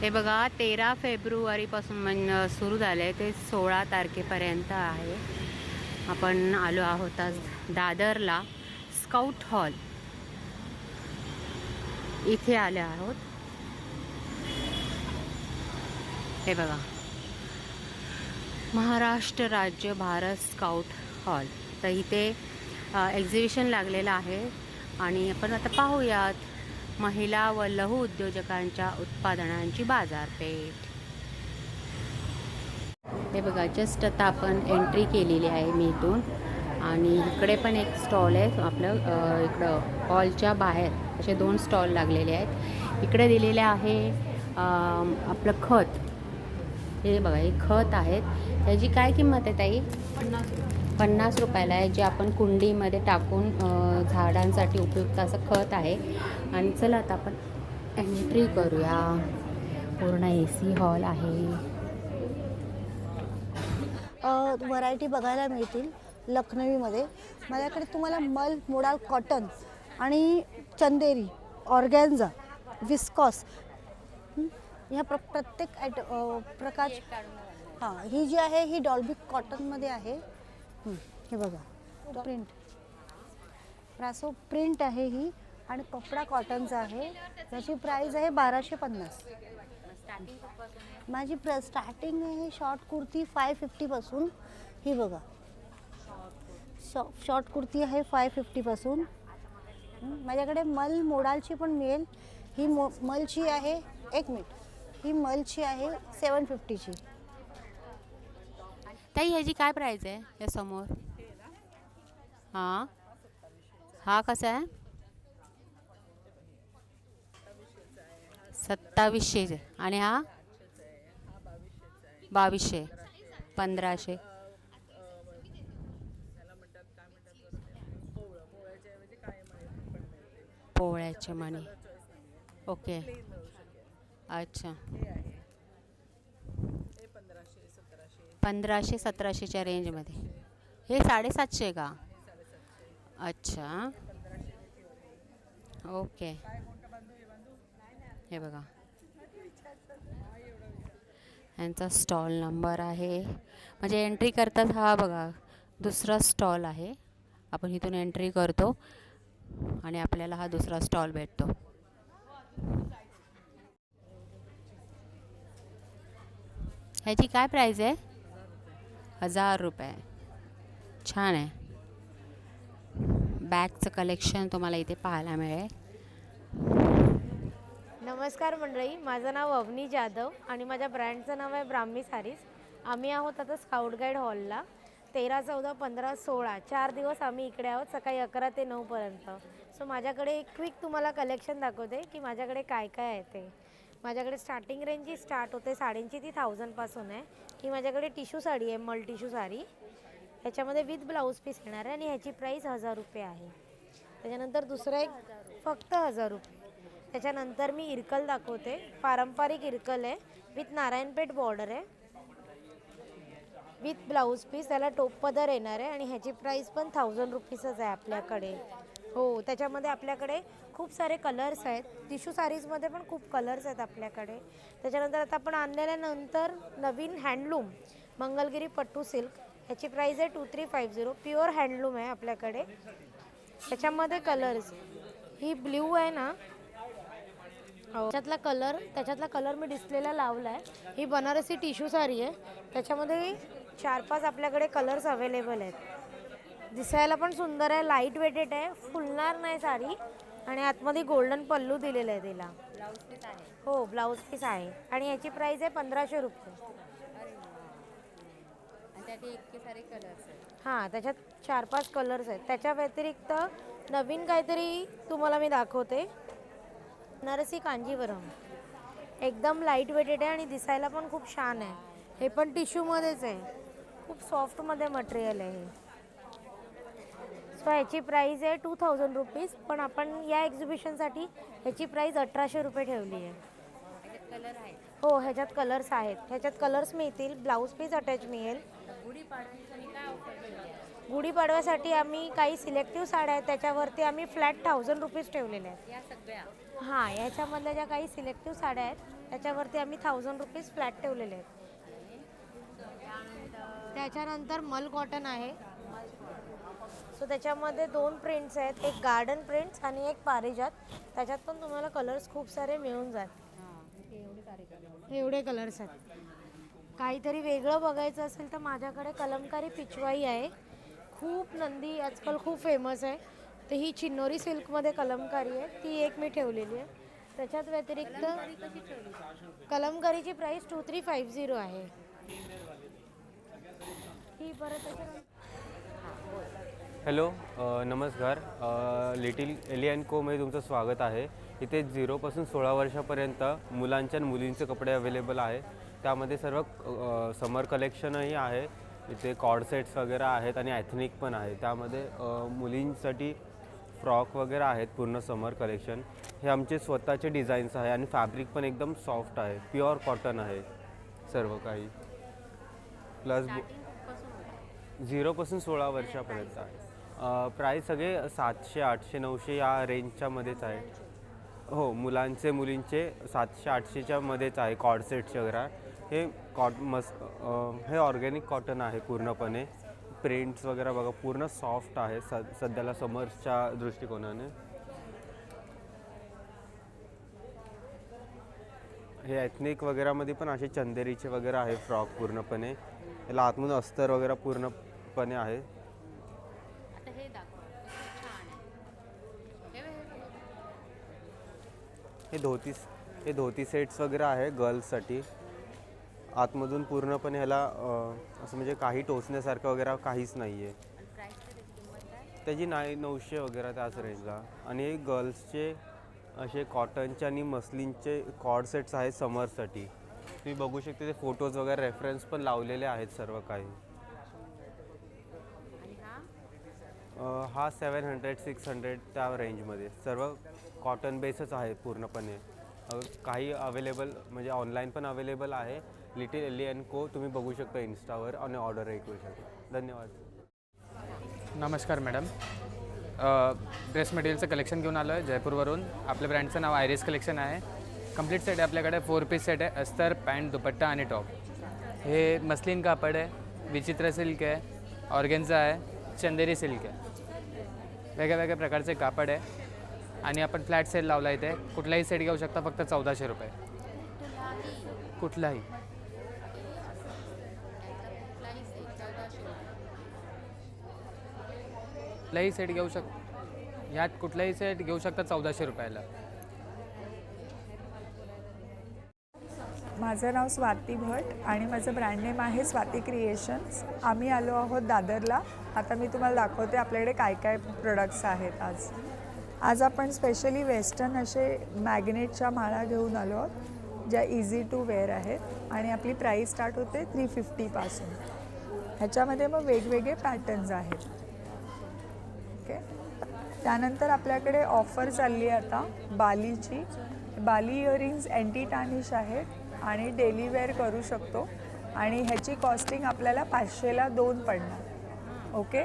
हे बघा तेरा फेब्रुवारीपासून म्हणजे सुरू झालं आहे ते सोळा तारखेपर्यंत आहे. आपण आलो आहोत आज दादरला. Scout hall. इथे आले आहोत. हे बघा. महाराष्ट्र राज्य भारत स्काउट हॉल. तर इथे एक्झिबिशन लागलेलं आहे. आणि आपण आता पाहूयात. महिला व लघु उद्योजकांच्या उत्पादनांची बाजारपेठ. हे बघा जस्ट आता आपण एंट्री केलेली आहे मी इथून. आणि इकडे पण एक स्टॉल आहे आपलं इकडं हॉलच्या बाहेर. असे दोन स्टॉल लागलेले आहेत. इकडे दिलेले आहे आपलं खत. हे बघा हे खत आहेत. त्याची काय किंमत आहे ताई? पन्नास पन्नास रुपयाला आहे जे आपण कुंडीमध्ये टाकून झाडांसाठी उपयुक्त असं खत आहे. आणि चला आता आपण एंट्री करूया. पूर्ण ए सी हॉल आहे. व्हरायटी बघायला मिळतील लखनवीमध्ये. माझ्याकडे तुम्हाला मल मोडाल कॉटन आणि चंदेरी ऑर्गॅन्झा विस्कॉस ह्या प्र प्रत्येक ॲट प्रकार हां ही जी आहे ही डॉल्बी कॉटनमध्ये आहे. हे बघा. प्रिंट प्रासो प्रिंट आहे ही आणि कपडा कॉटनचा आहे. त्याची प्राईस आहे बाराशे पन्नास. माझी प्र स्टार्टिंग आहे शॉर्ट कुर्ती फाय फिफ्टीपासून ही बघा. शॉ शॉर्ट कुर्ती आहे फाय फिफ्टीपासून माझ्याकडे मल मोडालची पण मिळेल. ही मो मलची आहे एक मिनिट ही मलची आहे सेवन फिफ्टीची ताई ह्याची काय प्राईज आहे या समोर? हां. हा कसा आहे? सत्तावीसशे आणि हा? बावीसशे. पंधराशे. पोळ्याचे मणी. ओके. अच्छा. पंधराशे सतराशेच्या रेंजमध्ये. हे साडेसातशे का? अच्छा. ओके. हे बघा. यांचा स्टॉल नंबर आहे. म्हणजे एंट्री करतात हा बघा दुसरा स्टॉल आहे. आपण इथून एंट्री करतो आणि आपल्याला हा दुसरा स्टॉल भेटतो. ह्याची काय प्राईज आहे? हजार रुपये. छान आहे. बॅगचं कलेक्शन तुम्हाला इथे पाहायला मिळेल. नमस्कार मंडळी माझं नाव अवनी जाधव आणि माझ्या ब्रँडचं नाव आहे ब्राह्मी सारीज. आम्ही आहोत आता स्काउट गाईड हॉलला तेरा चौदा पंधरा सोळा चार दिवस आम्ही इकडे आहोत सकाळी अकरा ते नऊपर्यंत सो माझ्याकडे एक क्विक तुम्हाला कलेक्शन दाखवते की माझ्याकडे काय काय आहे ते. माझ्याकडे स्टार्टिंग रेंज जी स्टार्ट होते साडींची ती थाउजंडपासून आहे. ही माझ्याकडे टिश्यू साडी आहे मल टिशू साडी. ह्याच्यामध्ये विथ ब्लाऊज पीस येणार आहे आणि ह्याची प्राईस हजार रुपये आहे. त्याच्यानंतर दुसरं एक फक्त हजार रुपये. त्याच्यानंतर मी इरकल दाखवते. पारंपरिक इरकल आहे. विथ नारायणपेठ बॉर्डर आहे. विथ ब्लाऊज पीस त्याला टोप पदर येणार आहे आणि ह्याची प्राईस पण थाउजंड रुपीजच आहे आपल्याकडे. हो त्याच्यामध्ये आपल्याकडे खूप सारे कलर्स आहेत. टिश्यू साडीजमध्ये पण खूप कलर्स आहेत आपल्याकडे. त्याच्यानंतर आता आपण आणलेल्यानंतर नवीन हँडलूम मंगलगिरी पट्टू सिल्क ह्याची प्राईस आहे two three five zero pure handloom आहे आपल्याकडे. त्याच्यामध्ये कलर्स ही ब्ल्यू आहे ना. हो. त्याच्यातला कलर त्याच्यातला कलर मी डिस्प्लेला लावला आहे ही बनारसी टिश्यू साडी आहे. त्याच्यामध्ये चार पाच आपल्याकडे कलर्स अवेलेबल आहेत. दिसायला पण सुंदर आहे लाइट वेटेड आहे. फुलणार नाही साडी आणि आतमध्ये गोल्डन पल्लू दिलेलं आहे तिला. हो ब्लाऊज पीस आहे. आणि याची प्राईस आहे पंधराशे रुपये. हां त्याच्यात चार पाच कलर्स आहेत. त्याच्या व्यतिरिक्त नवीन काहीतरी तुम्हाला मी दाखवते. बनारसी कांजीवरम. एकदम लाइट वेटेड आहे आणि दिसायला पण खूप छान आहे. हे पण टिश्यूमध्येच आहे. खूप सॉफ्टमध्ये मटेरियल आहे हे. सो ह्याची प्राईस आहे टू थाउजंड रुपीज पण आपण या एक्झिबिशनसाठी ह्याची प्राईस अठराशे रुपये ठेवली आहे. हो ह्याच्यात कलर्स आहेत. ह्याच्यात कलर्स मिळतील ब्लाऊज पीस अटॅच मिळेल. गुढीपाडव्यासाठी आम्ही काही सिलेक्टिव्ह साड्या आहेत त्याच्यावरती आम्ही फ्लॅट थाउजंड रुपीज ठेवलेले आहेत. हां याच्यामधल्या ज्या काही सिलेक्टिव्ह साड्या आहेत त्याच्यावरती आम्ही थाउजंड रुपीज फ्लॅट ठेवलेले आहेत. त्याच्यानंतर मल कॉटन आहे. सो त्याच्यामध्ये दोन प्रिंट्स आहेत. एक गार्डन प्रिंट्स आणि एक पारिजात. त्याच्यात पण तुम्हाला कलर्स खूप सारे मिळून जात एवढे कलर्स आहेत. काहीतरी वेगळं बघायचं असेल तर माझ्याकडे कलमकारी पिचवाई आहे. खूप नंदी आजकाल खूप फेमस आहे. तर ही चिन्नोरी सिल्कमध्ये कलमकारी आहे. ती एक मी ठेवलेली आहे. त्याच्यात व्यतिरिक्त कलमकारीची price two three five zero आहे. ही परत हॅलो नमस्कार. लिटिल एलियन कोमध्ये तुमचं स्वागत आहे. इथे झिरोपासून सोळा वर्षापर्यंत मुलांच्या आणि मुलींचे कपडे अवेलेबल आहे त्यामध्ये सर्व समर कलेक्शनही आहे. इथे कॉड सेट्स वगैरे आहेत आणि ॲथनिक पण आहे. त्यामध्ये मुलींसाठी फ्रॉक वगैरे आहेत पूर्ण समर कलेक्शन हे आमचे स्वतःचे डिझाईन्स आहे आणि फॅब्रिक पण एकदम सॉफ्ट आहे. प्युअर कॉटन आहे. सर्व काही. प्लस झिरोपासून सोळा वर्षापर्यंत आहे. प्राईस सगळे सातशे आठशे नऊशे या रेंजच्या मध्येच आहे. हो मुलांचे मुलींचे सातशे आठशेच्या मध्येच आहे कॉडसेटचे वगैरे. हे कॉट मस हे ऑर्गॅनिक कॉटन आहे पूर्णपणे. प्रिंट्स वगैरे बघा पूर्ण सॉफ्ट आहे स सध्याला समर्सच्या दृष्टिकोनाने. हे एथनिक वगैरेमध्ये पण असे चंदेरीचे वगैरे आहे फ्रॉक पूर्णपणे. याला आतमधून अस्तर वगैरे पूर्णपणे आहे आता हे दाखव किती छान आहे हे बघ, हे बघ. हे धोती हे धोती सेट्स वगैरे आहे गर्ल्ससाठी. आतमधून पूर्णपणे ह्याला असं म्हणजे काही टोचण्यासारखं वगैरे काहीच नाही आहे त्याची नाही नऊशे वगैरे त्याच रेंजला आणि हे गर्ल्सचे असे कॉटनचे आणि मस्लिनचे कॉड सेट्स आहेत समरसाठी. तुम्ही बघू शकते ते फोटोज वगैरे रेफरन्स पण लावलेले आहेत सर्व काही. हा सेवन हंड्रेड सिक्स हंड्रेड त्या रेंजमध्ये सर्व कॉटन बेसच आहे पूर्णपणे. काही अवेलेबल म्हणजे ऑनलाईन पण अवेलेबल आहे. लिटिल एलियन को तुम्ही बघू शकता इन्स्टावर आणि ऑर्डरही करू शकता. धन्यवाद. नमस्कार मॅडम ड्रेस मटेरियलचं कलेक्शन घेऊन आलो आहे जयपूरवरून. आपल्या ब्रँडचं नाव आयरिस कलेक्शन आहे. कंप्लीट सेट आहे आपल्याकडे. फोर पीस सेट आहे. अस्तर पॅन्ट दुपट्टा आणि टॉप हे मस्लिन कापड आहे. विचित्र सिल्क आहे. ऑर्गेन्झा आहे. चंदेरी सिल्क आहे. वेगळ्या वेगळ्या प्रकारचे कापड आहे. आणि आपण फ्लॅट सेल लावला इथे. कुठलाही सेट घेऊ शकता फक्त चौदाशे रुपये. कुठलाही. कुठलाही सेट घेऊ शक ह्यात कुठलाही सेट घेऊ शकता चौदाशे रुपयाला. माझं नाव स्वाती भट आणि माझं ब्रँड नेम आहे स्वाती क्रिएशन्स आम्ही आलो आहोत दादरला. आता मी तुम्हाला दाखवते आपल्याकडे काय काय प्रोडक्ट्स आहेत आज. आज आपण स्पेशली वेस्टर्न असे मॅग्नेटच्या माळा घेऊन आलो आहोत ज्या इझी टू वेअर आहेत. आणि आपली प्राईस स्टार्ट होते थ्री फिफ्टीपासून ह्याच्यामध्ये मग वेगवेगळे पॅटर्न्स आहेत. ओके त्यानंतर आपल्याकडे ऑफर चालली आहे आता बालीची. बाली इयरिंग्स अँटी टानिश आहेत आणि डेली वेअर करू शकतो. आणि ह्याची कॉस्टिंग आपल्याला पाचशेला दोन पडणार. ओके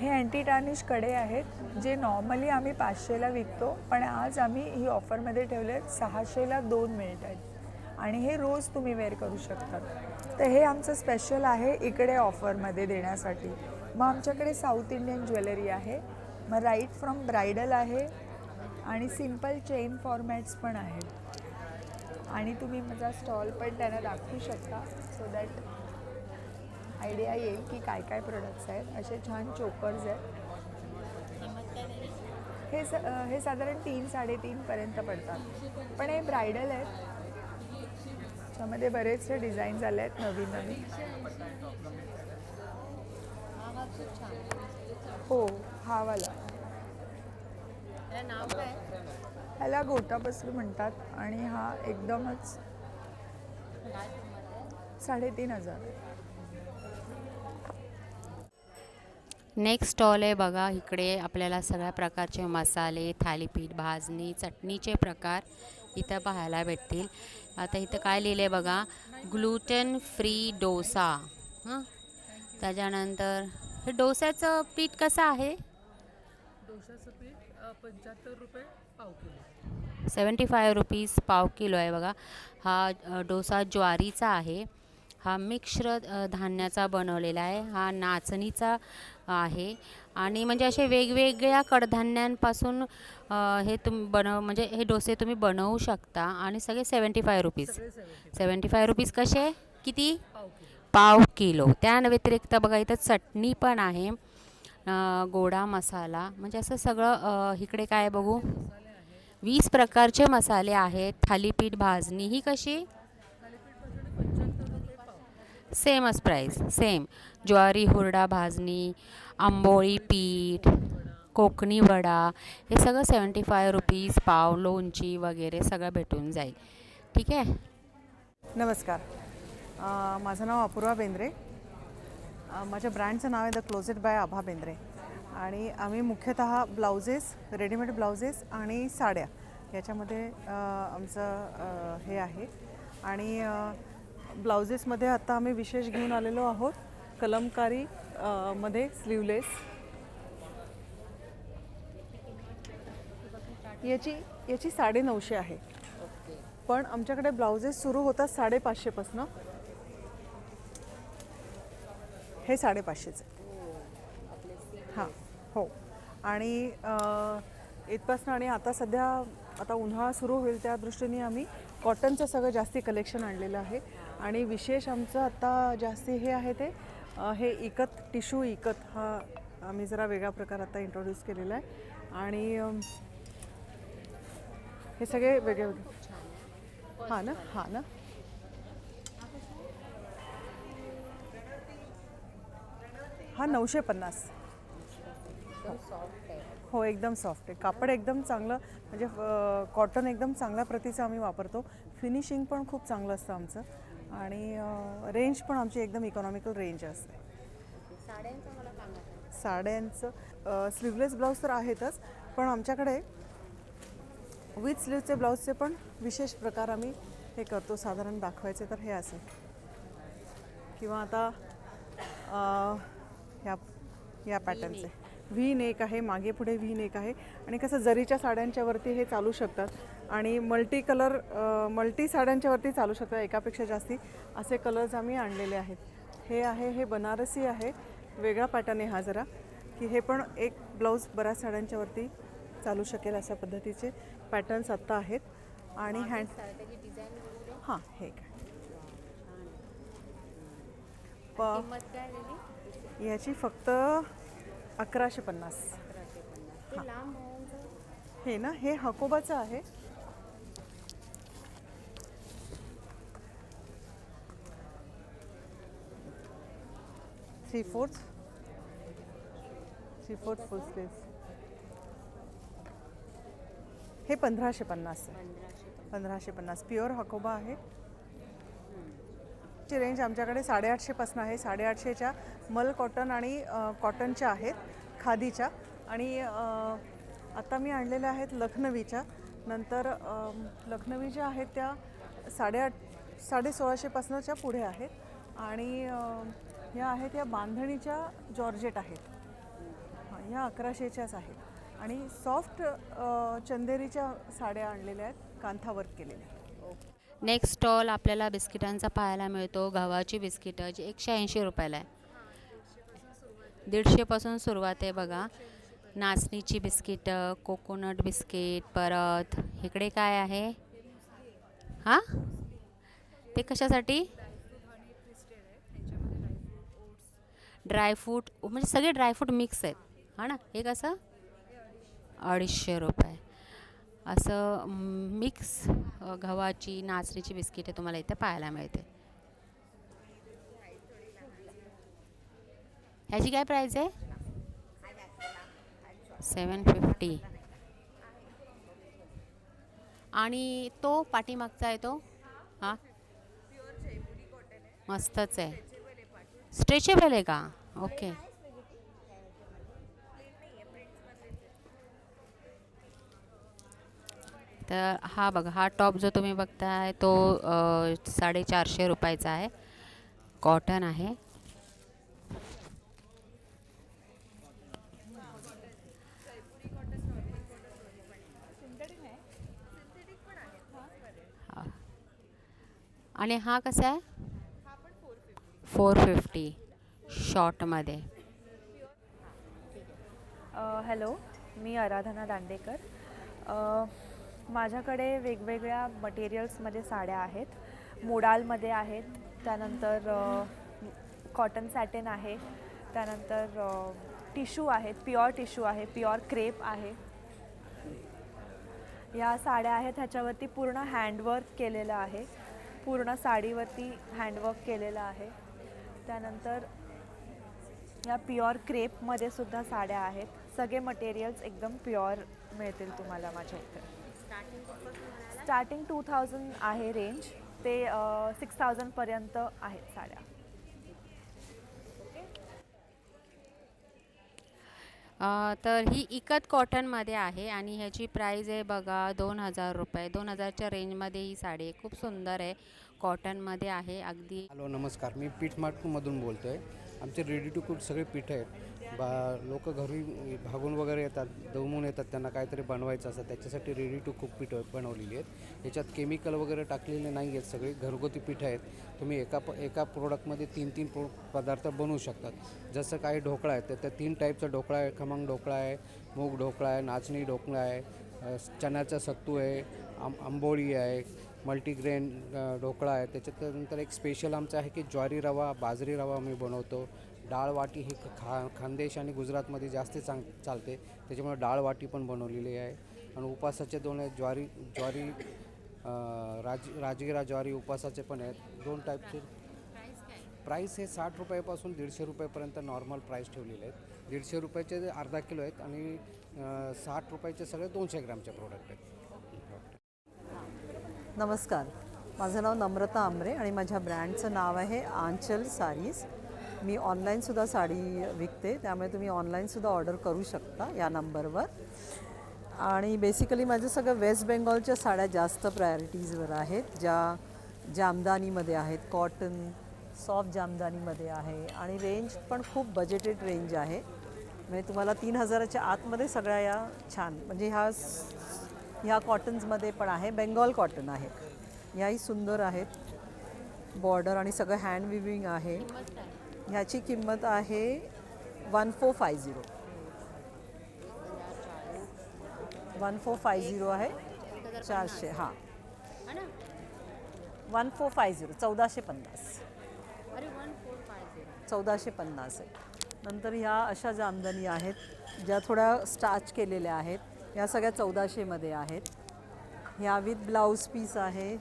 हे अँटी टार्निशकडे आहेत जे नॉर्मली आम्ही पाचशेला विकतो पण आज आम्ही ही ऑफरमध्ये ठेवले आहेत सहाशेला दोन मिळत आहेत. आणि हे रोज तुम्ही वेअर करू शकतात तर हे आमचं स्पेशल आहे इकडे ऑफरमध्ये देण्यासाठी. मग आमच्याकडे साऊथ इंडियन ज्वेलरी आहे मग राईट फ्रॉम ब्रायडल आहे आणि सिंपल चेन फॉर्मॅट्स पण आहेत. आणि तुम्ही माझा स्टॉल पण त्यांना दाखवू शकता सो दॅट आयडिया येईल की काय काय प्रोडक्ट्स आहेत. असे छान चोकर्स आहेत. हे स हे साधारण तीन साडेतीनपर्यंत पडतात. पण हे ब्रायडल आहेत. त्यामध्ये बरेचसे डिझाईन्स आले आहेत नवीन नवीन. हो हा वाला. त्याला नाव काय ह्याला गोटापसरू म्हणतात आणि हा एकदमच साडेतीन हजार नेक्स्ट स्टॉल आहे बघा इकडे आपल्याला सगळ्या प्रकारचे मसाले थालीपीठ भाजणी चटणीचे प्रकार इथं पाहायला भेटतील. आता इथं काय लिहिलं आहे बघा ग्लुटेन फ्री डोसा. हां? त्याच्यानंतर हे डोस्याचं पीठ कसं आहे? डोशाचं पीठ पंच्याहत्तर रुपये पाव किलो. सेवन्टी फाय रुपीज पाव किलो आहे बघा. हा डोसा ज्वारीचा आहे. हा मिक्स्र अ, धान्याचा बनवलेला आहे. हा नाचणीचा आहे. आणि म्हणजे असे वेगवेगळ्या कडधान्यांपासून हे तुम बनव म्हणजे हे डोसे तुम्ही बनवू शकता. आणि सगळे seventy five rupees. Seventy five rupees कसे? किती? पाव किलो. त्या व्यतिरिक्त बघा इथं चटणी पण आहे. गोडा मसाला. म्हणजे असं सगळं इकडे काय बघू? वीस प्रकारचे मसाले आहेत. थालीपीठ भाजणी. ही कशी? सेमच प्राईस सेम. ज्वारी हुरडा भाजणी आंबोळी पीठ कोकणी वडा हे सगळं सेवन्टी फाय रुपीज पाव लोणची वगैरे सगळं भेटून जाईल. ठीक आहे? नमस्कार. माझं नाव अपूर्वा बेंद्रे. माझ्या ब्रँडचं नाव आहे the closet by Abha Bendre. आणि आम्ही मुख्यतः ब्लाउजेस रेडीमेड ब्लाउजेस आणि साड्या याच्यामध्ये आमचं हे आहे. आणि ब्लाउजेसमध्ये आता आम्ही विशेष घेऊन आलेलो आहोत. कलमकारी मध्ये स्लीवलेस याची याची साडेनऊशे आहे. पण आमच्याकडे ब्लाउजेस सुरू होतात साडेपाचशेपासनं हे साडेपाचशेचे हां हो. आणि इथपासनं आणि आता सध्या आता उन्हाळा सुरू होईल त्या दृष्टीने आम्ही कॉटनचं सगळं जास्ती कलेक्शन आणलेलं आहे. आणि विशेष आमचं आता जास्ती हे आहे ते हे इकत टिशू इकत हा आम्ही जरा वेगळा प्रकार आता इंट्रोड्यूस केलेला आहे. आणि हे सगळे वेगळे वेगळे. हां ना हां ना. हा नऊशे पन्नास. हो एकदम सॉफ्ट आहे. कापड एकदम चांगलं म्हणजे कॉटन एकदम चांगल्या प्रतीचं आम्ही वापरतो. फिनिशिंग पण खूप चांगलं असतं आमचं. आणि रेंज पण आमची एकदम इकॉनॉमिकल रेंज असते. साड्यांचं स्लीवलेस ब्लाऊज तर आहेतच पण आमच्याकडे विथ स्लीवचे ब्लाऊजचे पण विशेष प्रकार आम्ही हे करतो. साधारण दाखवायचे तर हे असेल किंवा आता ह्या या पॅटर्नचे व्ही नेक आहे मागे पुढे व्ही नेक आहे. आणि कसं जरीच्या साड्यांच्या वरती हे चालू शकतात आणि मल्टी कलर मल्टी साड्यांच्या वरती चालू शकतात एकापेक्षा जास्ती असे कलर्स आम्ही आणलेले आहेत. हे आहे हे बनारसी आहे. वेगळा पॅटर्न आहे हा जरा की हे पण एक ब्लाऊज बऱ्याच साड्यांच्या वरती चालू शकेल अशा पद्धतीचे पॅटर्न्स आत्ता आहेत. आणि हँड हां हे काय याची फक्त अकराशे पन्नास. हां. हे ना हे हकोबाचं आहे. Three fourth three fourth full sleeves हे पंधराशे पन्नास पंधराशे पन्नास. प्युअर हकोबा आहे. ची रेंज आमच्याकडे साडेआठशेपासून आहे. साडेआठशेच्या मल कॉटन आणि कॉटनच्या आहेत. खादीच्या. आणि आता मी आणलेल्या आहेत लखनवीच्या. नंतर लखनवी ज्या आहेत त्या साडेआठ साडे सोळाशेपासूनच्या पुढे आहेत. आणि ह्या आहेत या बांधणीच्या जॉर्जेट आहेत. हां ह्या अकराशेच्याच आहेत. आणि सॉफ्ट चंदेरीच्या साड्या आणलेल्या आहेत कांथा वर्क केलेल्या नेक्स्ट स्टॉल आपल्याला बिस्किटांचा पाहायला मिळतो गव्हाची बिस्किटं जी एकशे ऐंशी रुपयाला आहे. दीडशेपासून सुरुवात आहे बघा. नाचणीची बिस्किटं कोकोनट बिस्किट परत इकडे काय आहे? हां? ते कशासाठी? ड्रायफ्रूट म्हणजे सगळे ड्रायफ्रूट मिक्स आहेत. हां ना? एक असं अडीचशे रुपये. असं मिक्स गव्हाची नाचणीची बिस्किटे तुम्हाला इथे पाहायला मिळते. ह्याची काय प्राईस आहे? सेवन फिफ्टी आणि तो पाठीमागचा आहे तो? हां? मस्तच आहे. स्ट्रेचेबल आहे का? ओके. तर हा बघा हा टॉप जो तुम्ही बघताय तो साडेचारशे रुपयाचा आहे. कॉटन आहे. आणि हा कसा आहे? फोर फिफ्टी शॉर्टमध्ये हॅलो मी आराधना दांडेकर. माझ्याकडे वेगवेगळ्या मटेरियल्समध्ये साड्या आहेत. मोडालमध्ये आहेत. त्यानंतर कॉटन सॅटेन आहे. त्यानंतर अ, टिश्यू आहेत. प्युअर टिश्यू आहे. प्युअर क्रेप आहे. या साड्या आहेत. ह्याच्यावरती पूर्ण हँडवर्क केलेलं आहे. पूर्ण साडीवरती हँडवर्क केलेलं आहे. त्यानंतर या प्युअर क्रेपमध्ये सुद्धा साड्या आहेत. सगळे मटेरियल्स एकदम प्युअर मिळतील तुम्हाला माझ्या इथे. स्टार्टिंग टू थाउजंड आहे रेंज ते सिक्स थाउजंडपर्यंत आहेत साड्या. तर ही इकत कॉटनमध्ये आहे आणि ह्याची प्राईज आहे बघा दोन हजार रुपये. दोन हजारच्या रेंजमध्ये ही साडी आहे. खूप सुंदर आहे. कॉटनमध्ये आहे अगदी हॅलो नमस्कार. मी पीठ मार्टमधून बोलतो आहे आमचे रेडी टू कुक सगळे पीठ आहेत. बा लोक घरी भागून वगैरे येतात दमून येतात त्यांना काहीतरी बनवायचं असतं त्याच्यासाठी रेडी टू कुक पीठ बनवलेली आहेत. याच्यात केमिकल वगैरे टाकलेले नाही आहेत सगळे घरगुती पीठ आहेत. तुम्ही एका प एका प्रोडक्टमध्ये तीन तीन प्रो पदार्थ बनवू शकतात. जसं काही ढोकळा आहे तर त्या तीन टाईपचा ढोकळा आहे खमंग ढोकळा आहे मूग ढोकळा आहे नाचणी ढोकळा आहे चण्याचा सत्तू आहे आं आंबोळी आहे मल्टीग्रेन ढोकळा आहे. त्याच्यानंतर एक स्पेशल आमचं आहे की ज्वारी रवा बाजरी रवा आम्ही बनवतो. डाळ वाटी ही खा खानदेश आणि गुजरातमध्ये जास्त चांग चालते. त्याच्यामुळे डाळ वाटी पण बनवलेली आहे. आणि उपासाचे दोन आहेत ज्वारी ज्वारी राज राजगिरा ज्वारी उपासाचे पण आहेत. दोन टाईपचे प्राईस हे साठ रुपयापासून दीडशे रुपयापर्यंत नॉर्मल प्राईस ठेवलेले आहेत. दीडशे रुपयाचे अर्धा किलो आहेत आणि साठ रुपयाचे सगळे दोनशे ग्रॅमचे प्रोडक्ट आहेत. नमस्कार. माझं नाव नम्रता आमरे आणि माझ्या ब्रँडचं नाव आहे आंचल सारीज. मी ऑनलाईनसुद्धा साडी विकते त्यामुळे तुम्ही ऑनलाईनसुद्धा ऑर्डर करू शकता या नंबरवर. आणि बेसिकली माझं सगळं वेस्ट बेंगॉलच्या साड्या जास्त प्रायोरिटीजवर आहेत ज्या जामदानीमध्ये आहेत. कॉटन सॉफ्ट जामदानीमध्ये आहे आणि रेंज पण खूप बजेटेड रेंज आहे. म्हणजे तुम्हाला तीन हजाराच्या आतमध्ये सगळ्या या छान म्हणजे ह्या स- ह्या कॉटन्समध्ये पण आहे बेंगॉल कॉटन आहे. याही सुंदर आहेत. बॉर्डर आणि सगळं हँड विविंग आहे. ह्याची किंमत आहे one four five zero one four five zero आहे. चारशे हां. वन फोर फाय झिरो चौदाशे पन्नास. चौदाशे पन्नास आहे. नंतर ह्या अशा जामदानी आहेत ज्या थोड्या स्टार्च केलेल्या आहेत या सगळ्या चौदाशेमध्ये आहेत. ह्या विथ ब्लाऊज पीस आहे.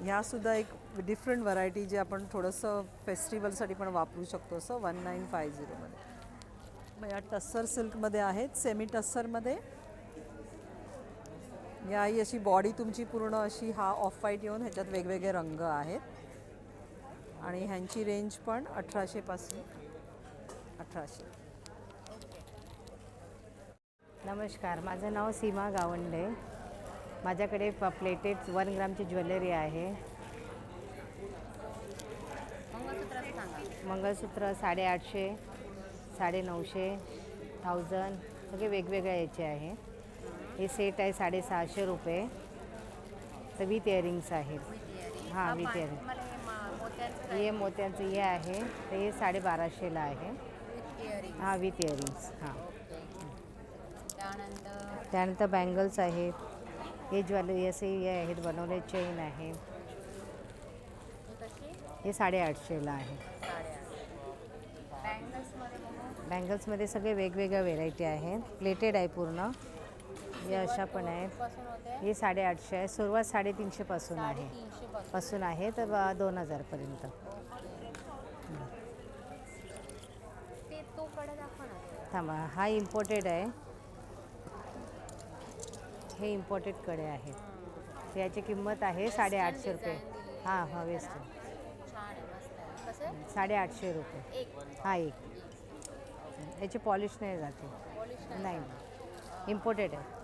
ह्यासुद्धा एक डिफरंट व्हरायटी जे आपण थोडंसं फेस्टिवलसाठी पण वापरू शकतो असं वन नाईन फाय झिरोमध्ये मग या टस्सर सिल्कमध्ये आहेत सेमी टस्सरमध्ये या ही अशी बॉडी तुमची पूर्ण अशी हा ऑफ व्हाईट येऊन ह्याच्यात वेगवेगळे रंग आहेत. आणि ह्यांची रेंज पण अठराशेपासून अठराशे. नमस्कार माझं नाव सीमा गावंडे. माझ्याकडे प प्लेटेड वन ग्रामची ज्वेलरी आहे. मंगळसूत्र साडेआठशे साडेनऊशे थाउजंड सगळे वेगवेगळ्या याचे आहे. हे सेट आहे साडेसहाशे रुपये. तर विथ इयरिंग्स आहेत हां विथ इयरिंग हे मोत्यांचं हे आहे? तर हे साडेबाराशेला आहे. हां विथ इयरिंग्स हां. त्यानंतर त्यानंतर बँगल्स आहेत. हे ज्वेलरी असे हे आहेत बनवले चेन आहे. हे साडेआठशेला आहे. बँगल्समध्ये सगळे वेगवेगळ्या व्हेरायटी आहेत. प्लेटेड आहे पूर्ण. हे अशा पण आहेत. हे साडेआठशे आहे. सुरुवात साडेतीनशेपासून आहे. पासून. आहे तर दोन हजारपर्यंत थांबा हा इम्पोर्टेड आहे. हे इम्पोर्टेडकडे आहेत तर याची किंमत आहे साडेआठशे रुपये. हां हां वेस्ट साडेआठशे रुपये. हा एक. याची पॉलिश नाही जाते. नाही इम्पोर्टेड आहे.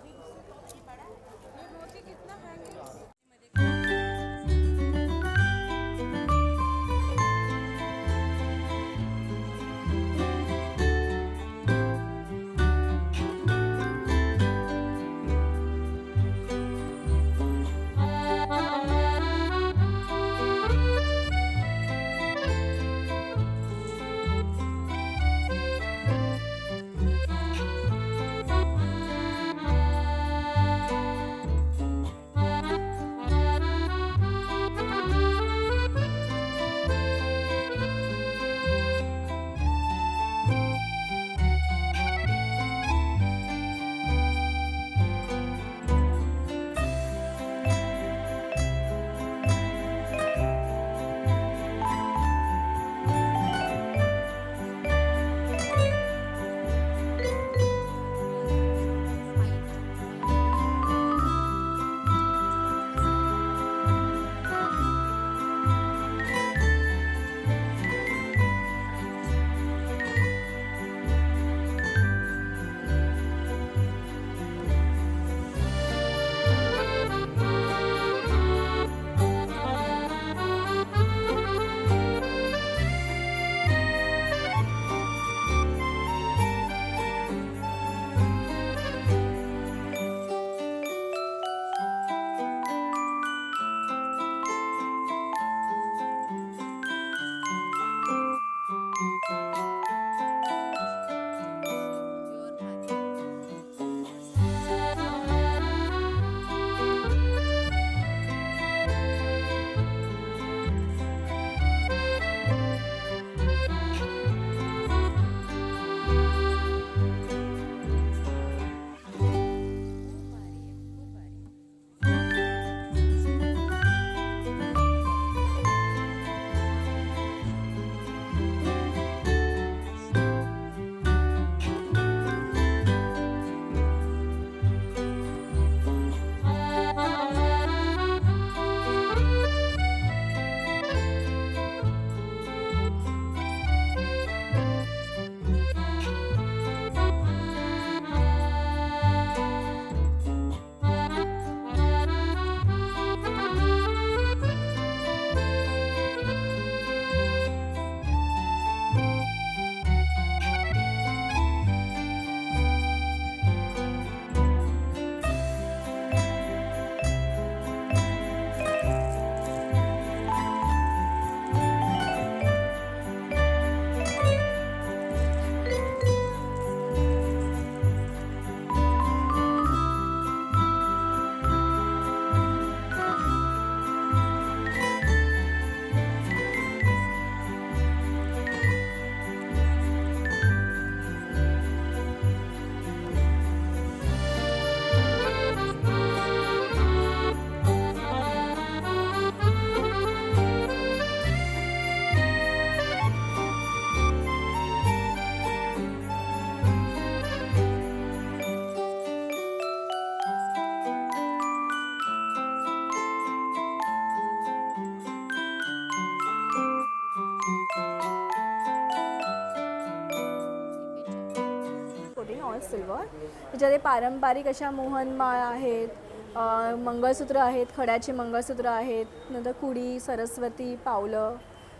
सिल्वर. त्याच्यामध्ये पारंपरिक अशा मोहनमाळ आहेत मंगळसूत्र आहेत खड्याची मंगळसूत्र आहेत नंतर कुडी सरस्वती पावलं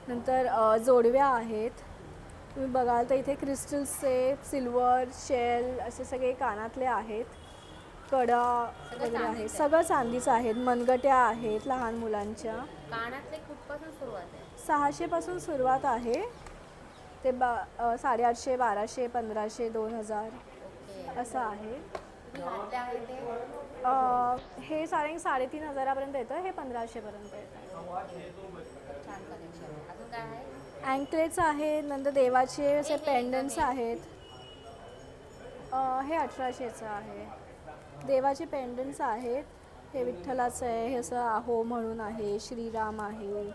नंतर जोडव्या आहेत. तुम्ही बघाल तर इथे क्रिस्टल्सचे सिल्वर शेल असे सगळे कानातले आहेत. कडा वगैरे आहेत सगळं चांदीचं आहेत. मनगट्या आहेत लहान मुलांच्या. कानातले कुठपासून सुरुवात आहे. सहाशेपासून सुरुवात आहे. ते बा साडेआठशे बाराशे पंधराशे दोन हजार. असं आहे. आहे हे साडे साडेतीन हजारापर्यंत येतं हे पंधराशेपर्यंत येतं. आहे? अँकलेट्स आहेत नंतर देवाचे असे पेंडन्ट्स आहेत. हे अठराशेचं आहे. देवाचे पेंडन्ट्स आहेत. हे विठ्ठलाचं आहे हे असं आहो म्हणून आहे श्रीराम आहे.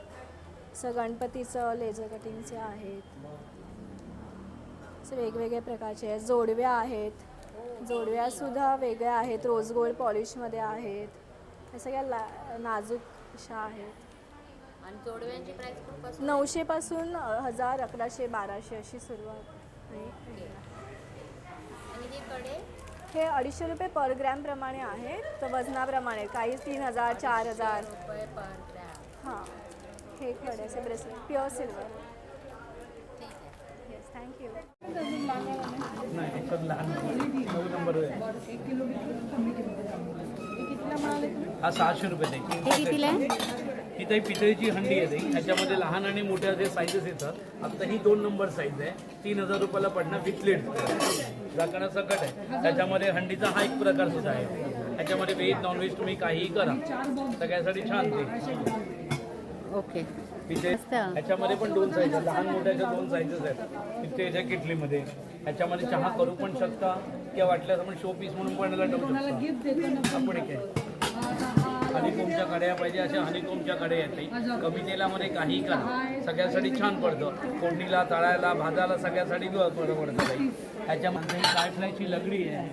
असं गणपतीचं लेझर कटिंगचे आहेत. असे वेगवेगळे प्रकारचे आहेत. जोडव्या आहेत. जोडव्यासुद्धा वेगळ्या आहेत रोज गोल्ड पॉलिशमध्ये आहेत. हे सगळ्या ला नाजूक अशा आहेत. आणि जोडव्यांची कुठपासून नऊशेपासून हजार अकराशे बाराशे अशी सुरुवात आहे. आणि हे कडे? हे अडीचशे रुपये पर ग्रॅम प्रमाणे आहे. तर वजनाप्रमाणे काही तीन हजार चार हजार. हां हे खड्याचे bracelet pure silver thank you हा सहाशे रुपये हे आहे? ही ताई पितळीची हंडी येते ह्याच्यामध्ये लहान आणि मोठ्या जे साईजेस येतात आता ही दोन नंबर साईज आहे. तीन हजार रुपयाला पडणार विथ लेट झाकणं सकट आहे. त्याच्यामध्ये हंडीचा हा एक प्रकार सुद्धा आहे. ह्याच्यामध्ये व्हेज नॉनव्हेज तुम्ही काहीही करा. सगळ्यासाठी छान ते. ओके तिथे मस्त. ह्याच्यामध्ये पण दोन साईज लहान मोठ्याच्या दोन साईजेस आहेत. पितळीच्या किटलीमध्ये. ह्याच्यामध्ये चहा करू पण शकता किंवा वाटल्यास आपण शो पीस म्हणून पण याला ठेवू शकता. आपण एक आहे. हनीकोमच्या कड्या पाहिजे अशा हनीकोमच्या कड्या येते कमी तेलामध्ये काही करा. सगळ्यासाठी छान पडतं. फोडणीला तळायला भाजायला सगळ्यासाठी बरं पडतं ताई. ह्याच्यामध्ये फ्राय फ्रायची लगडी आहे?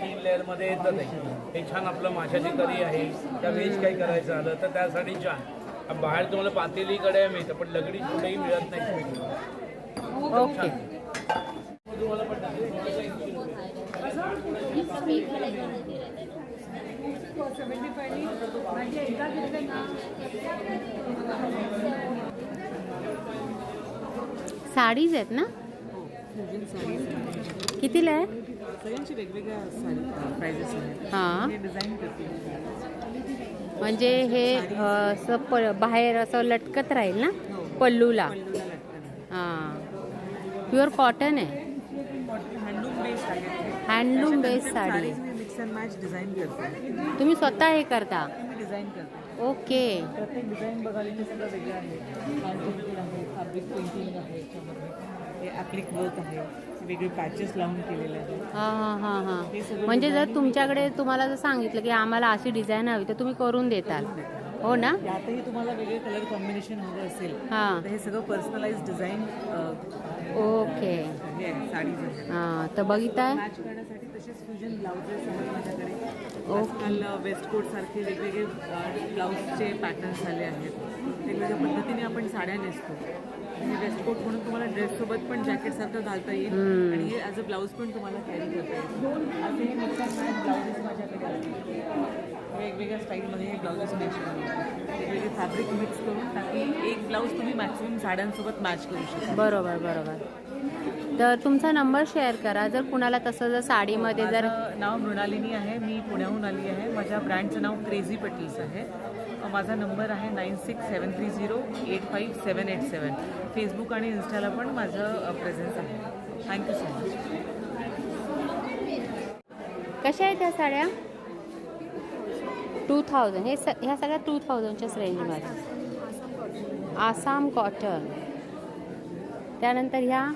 तीन लेअरमध्ये येतं ते. हे छान आपलं माशाची करी आहे. त्या व्हेज काही करायचं आलं तर त्यासाठी छान. बाहेर तुम्हाला पातेली कड्या मिळतं पण लगडी कुठेही मिळत नाही ओके। साडीज आहेत ना? कितीला आहे सगळ्यांची वेगवेगळ्या प्राइजेस आहेत. हाँ. डिझाईन करते. म्हणजे हे असं प बाहेर असं लटकत राहील ना? पल्लूला. हां. प्युअर कॉटन आहे? Handloom based sari. तुम्ही स्वतः हे करता? ओके. प्रत्येक डिझाईन वेगळं आहे. फॅब्रिक पेंटिंग आहे हे ॲप्लिक वर्क आहे. वेगळे पॅचेस लावून केलेले आहेत. हां हां हां हां. म्हणजे जर तुमच्याकडे तुम्हाला जर सांगितलं की आम्हाला अशी डिझाईन हवी तर तुम्ही करून देताल. हो ना? यातही तुम्हाला वेगळे कलर कॉम्बिनेशन हवं असेल हां. तर हे सगळं पर्सनलाइज डिझाईन ओके. हे आहे हां तर बघिताय मॅच करण्यासाठी तसेच फ्युजन ब्लाउजेस आहेत माझ्याकडे. आजकाल वेस्ट कोट सारखे वेगवेगळे ब्लाऊजचे पॅटर्न्स आले आहेत. वेगवेगळ्या पद्धतीने आपण साड्या नेसतो. वेस्ट कोट म्हणून तुम्हाला ड्रेससोबत पण जॅकेट सारखं घालता येईल. आणि हे ॲज अ ब्लाऊज पण तुम्हाला कॅरी करता येईल. असे हे माझ्याकडे वेगवेगळ्या स्टाईलमध्ये हे ब्लाउजेस मॅच करून वेगवेगळे फॅब्रिक मिक्स करून टाकी एक ब्लाऊज तुम्ही मॅक्सिमम साड्यांसोबत मॅच करू शकता. बरोबर बरोबर. तर तुमचा नंबर शेअर करा. जर कुणाला तसं जर साडीमध्ये जर नाव मृणालिनी आहे. मी पुण्याहून आली आहे. माझ्या ब्रँडचं नाव क्रेझी पटील्स आहे. माझा नंबर आहे nine six seven three zero eight five seven eight seven. Facebook आणि इन्स्टाला पण माझं प्रेझेन्स आहे. थँक्यू सो मच कशा आहेत ह्या साड्या? टू थाउजंड हे स ह्या सगळ्या टू थाउजंडच्याच रेंजमध्ये आसाम कॉटन त्यानंतर ह्या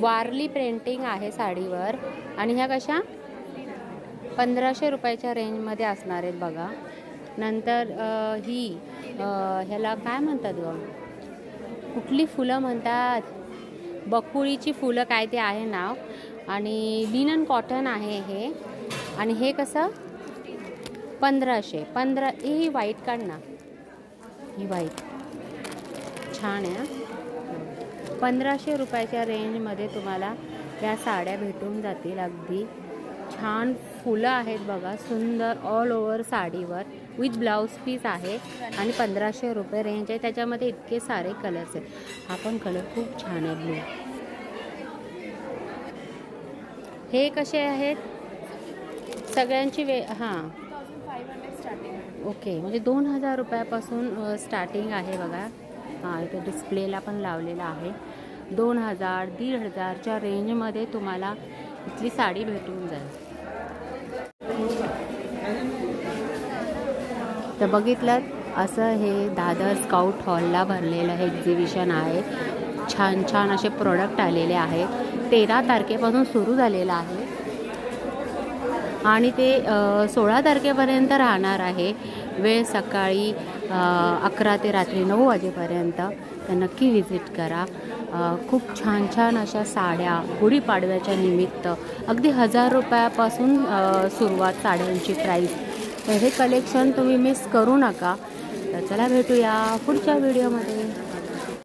वारली प्रिंटिंग आहे साडीवर. आणि ह्या कशा? पंधराशे रुपयाच्या रेंजमध्ये असणार आहेत बघा. नंतर ही ह्याला काय म्हणतात ग? कुठली फुलं म्हणतात? बकुळीची फुलं काय ते आहे नाव. आणि लिनन कॉटन आहे हे. आणि हे कसं? पंधराशे. पंधरा ए, ही व्हाईट काढ ना. ही व्हाईट छान आहे पंधराशे रुपयाच्या रेंजमध्ये तुम्हाला या साड्या भेटून जातील अगदी. छान फुलं आहेत बघा सुंदर ऑल ओव्हर साडीवर. विथ ब्लाऊज पीस आहे आणि पंधराशे रुपये रेंज आहे. त्याच्यामध्ये इतके सारे कलर्स आहेत. हा पण कलर खूप छान आहे ब्लू हे कसे आहेत? सगळ्यांची वे हां. ओके म्हणजे दोन हजार रुपयापासून स्टार्टिंग आहे बघा. हां इथे डिस्प्लेला पण लावलेला आहे. दोन हजार दीड हजारच्या रेंजमध्ये तुम्हाला इथली साडी भेटून जाईल. तर बघितलं असं हे दादर स्काउट हॉलला भरलेलं हे एक्झिबिशन आहे. छान छान असे प्रोडक्ट आलेले आहेत तेरा तारखेपासून सुरू झालेलं आहे. आणि ते सोळा तारखेपर्यंत राहणार आहे. वेळ सकाळी अकरा ते रात्री नऊ वाजेपर्यंत. तर नक्की व्हिजिट करा. खूप छान छान अशा साड्या गुढीपाडव्याच्या निमित्त. अगदी हजार रुपयापासून सुरुवात साड्यांची प्राईस तर हे कलेक्शन तुम्ही मिस करू नका. तर चला भेटूया पुढच्या व्हिडिओमध्ये.